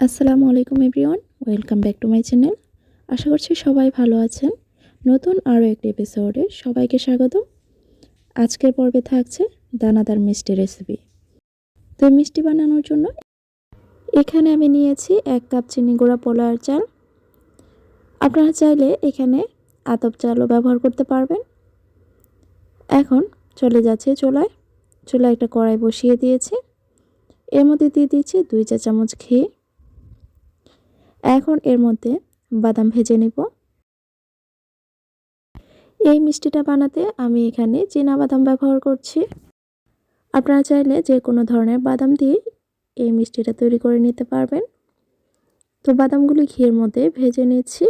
আসসালামু আলাইকুম everyone, welcome back to my channel. আশা করছি সবাই ভালো আছেন। নতুন আরও একটি এপিসোডে সবাইকে স্বাগত আজকের পর্বে থাকছে দানাদার মিষ্টি রেসিপি তো মিষ্টি বানানোর জন্য এখানে আমি নিয়েছি এক কাপ চিনি গুঁড়া পোলার চাল। আপনারা চাইলে এখানে আতপ চালও ব্যবহার করতে পারবেন। এখন চলে যাচ্ছে চুলায়। চুলায় একটা কড়াই বসিয়ে দিয়েছি। এর মধ্যে দিয়ে দিয়েছি দুই চা চামচ ঘি। এখন এর মধ্যে বাদাম ভেজে নেব। এই মিষ্টিটা বানাতে আমি এখানে চীনা বাদাম ব্যবহার করছি। আপনারা চাইলে যে কোনো ধরনের বাদাম দিয়ে এই মিষ্টিটা তৈরি করে নিতে পারবেন। তো বাদামগুলি ঘিয়ের মধ্যে ভেজে নিচ্ছি।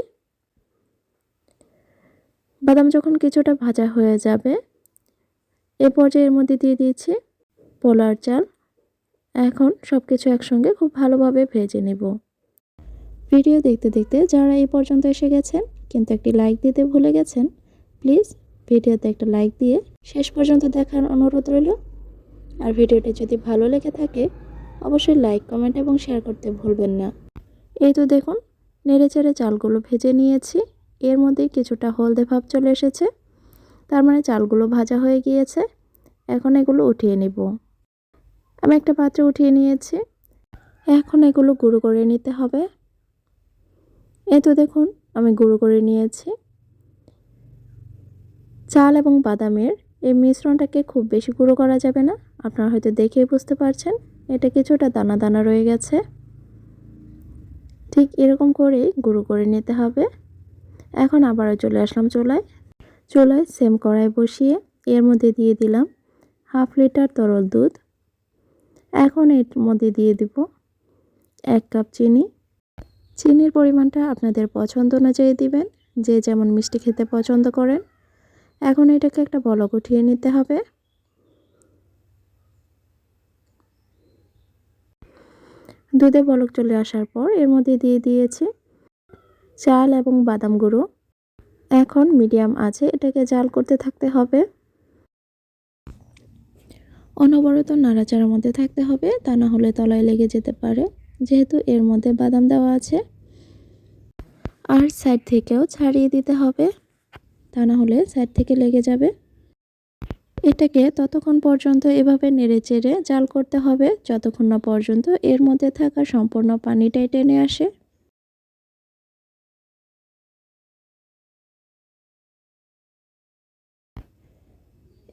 বাদাম যখন কিছুটা ভাজা হয়ে যাবে, এ পর্যায়ে এর মধ্যে দিয়ে দিয়েছি পোলার চাল। এখন সব কিছু একসঙ্গে খুব ভালোভাবে ভেজে নেব। ভিডিও দেখতে দেখতে যারা এই পর্যন্ত এসে গেছেন, কিন্তু একটি লাইক দিতে ভুলে গেছেন প্লিজ ভিডিওতে একটা লাইক দিয়ে শেষ পর্যন্ত দেখার অনুরোধ রইল। আর ভিডিওটি যদি ভালো লেগে থাকে, অবশ্যই লাইক কমেন্ট এবং শেয়ার করতে ভুলবেন না। এই তো দেখুন নেড়ে চেড়ে চালগুলো ভেজে নিয়েছি। এর মধ্যে কিছুটা হলদে ভাব চলে এসেছে। তার মানে চালগুলো ভাজা হয়ে গিয়েছে। এখন এগুলো উঠিয়ে নেব। আমি একটা পাত্রে উঠিয়ে নিয়েছি। এখন এগুলো গুঁড়ো করে নিতে হবে। এই তো দেখুন, আমি গুঁড়ো করে নিয়েছি। চাল এবং বাদামের এই মিশ্রণটাকে খুব বেশি গুঁড়ো করা যাবে না, আপনারা হয়তো দেখেই বুঝতে পারছেন, এটা কিছুটা দানা দানা রয়ে গেছে। ঠিক এরকম করেই গুঁড়ো করে নিতে হবে। এখন আবারও চলে আসলাম চুলায়। চুলায় সেম কড়াই বসিয়ে এর মধ্যে দিয়ে দিলাম হাফ লিটার তরল দুধ। এখন এর মধ্যে দিয়ে দিব এক কাপ চিনি। চিনির পরিমাণটা আপনাদের পছন্দ অনুযায়ী দিবেন, যে যেমন মিষ্টি খেতে পছন্দ করেন। এখন এটাকে একটা বলক উঠিয়ে নিতে হবে। দুধে বলক চলে আসার পর এর মধ্যে দিয়ে দিয়েছি চাল এবং বাদাম গুঁড়ো। এখন মিডিয়াম আছে, এটাকে জাল করতে থাকতে হবে। অনবরত নাড়াচাড়ার মধ্যে থাকতে হবে, তা না হলে তলায় লেগে যেতে পারে। যেহেতু এর মধ্যে বাদাম দেওয়া আছে। আর সাইড থেকেও ছাড়িয়ে দিতে হবে, তা না হলে সাইড থেকে লেগে যাবে। এটাকে ততক্ষণ পর্যন্ত এভাবে নেড়ে চেড়ে জাল করতে হবে, যতক্ষণ না পর্যন্ত এর মধ্যে থাকা সম্পূর্ণ পানিটাই টেনে আসে।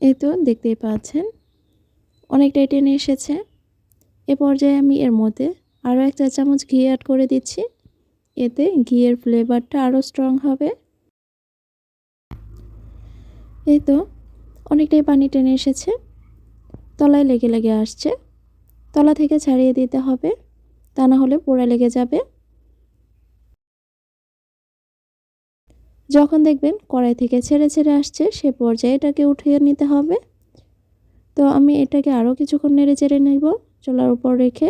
এই তো দেখতেই পাচ্ছেন, অনেকটাই টেনে এসেছে। এ পর্যায়ে আমি এর মধ্যে আরও এক চা চামচ ঘি অ্যাড করে দিচ্ছি। এতে ঘিয়ের ফ্লেভারটা আরও স্ট্রং হবে। এই তো, অনেকটাই পানি টেনে এসেছে। তলায় লেগে লেগে আসছে। তলা থেকে ছাড়িয়ে দিতে হবে, তা না হলে পোড়া লেগে যাবে। যখন দেখবেন কড়াই থেকে ছেড়ে ছেড়ে আসছে, সে পর্যায়ে এটাকে উঠিয়ে নিতে হবে। তো আমি এটাকে আরও কিছুক্ষণ নেড়ে চেড়ে নেব, চলার উপর রেখে।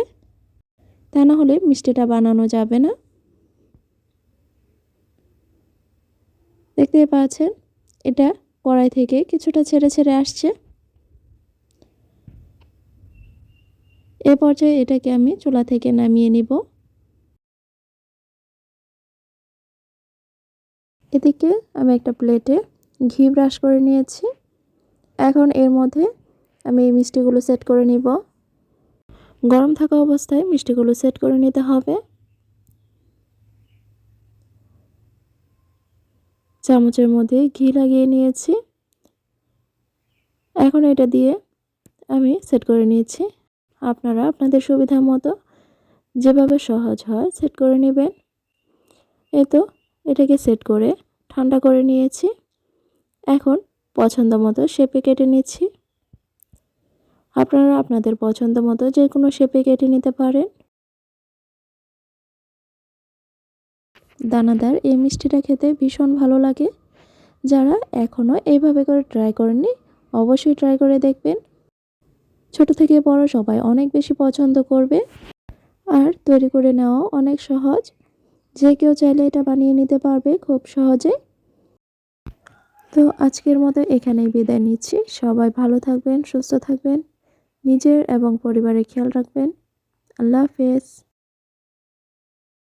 তা না হলে মিষ্টিটা বানানো যাবে না। দেখতে পাচ্ছেন, এটা কড়াই থেকে কিছুটা ছেড়ে ছেড়ে আসছে। এ পর্যায়ে এটাকে আমি চুলা থেকে নামিয়ে নিব। এদিকে আমি একটা প্লেটে ঘি ব্রাশ করে নিয়েছি। এখন এর মধ্যে আমি এই মিষ্টিগুলো সেট করে নিব। গরম থাকা অবস্থায় মিষ্টিগুলো সেট করে নিতে হবে। চামচের মধ্যে ঘি লাগিয়ে নিয়েছি। এখন এটা দিয়ে আমি সেট করে নিয়েছি। আপনারা আপনাদের সুবিধা মতো যেভাবে সহজ হয় সেট করে নেবেন। এই তো এটাকে সেট করে ঠান্ডা করে নিয়েছি। এখন পছন্দ মতো শেপে কেটে নিচ্ছি। আপনারা আপনাদের পছন্দ মতো যে কোনো শেপে কেটে নিতে পারেন। দানাদার এই মিষ্টিটা খেতে ভীষণ ভালো লাগে। যারা এখনও এইভাবে করে ট্রাই করেননি, অবশ্যই ট্রাই করে দেখবেন। ছোট থেকে বড় সবাই অনেক বেশি পছন্দ করবে। আর তৈরি করে নেওয়াও অনেক সহজ। যে কেউ চাইলে এটা বানিয়ে নিতে পারবে খুব সহজে। তো আজকের মতো এখানেই বিদায় নিচ্ছি। সবাই ভালো থাকবেন, সুস্থ থাকবেন। নিজের এবং পরিবারের খেয়াল রাখবেন। আল্লাহ হাফেজ।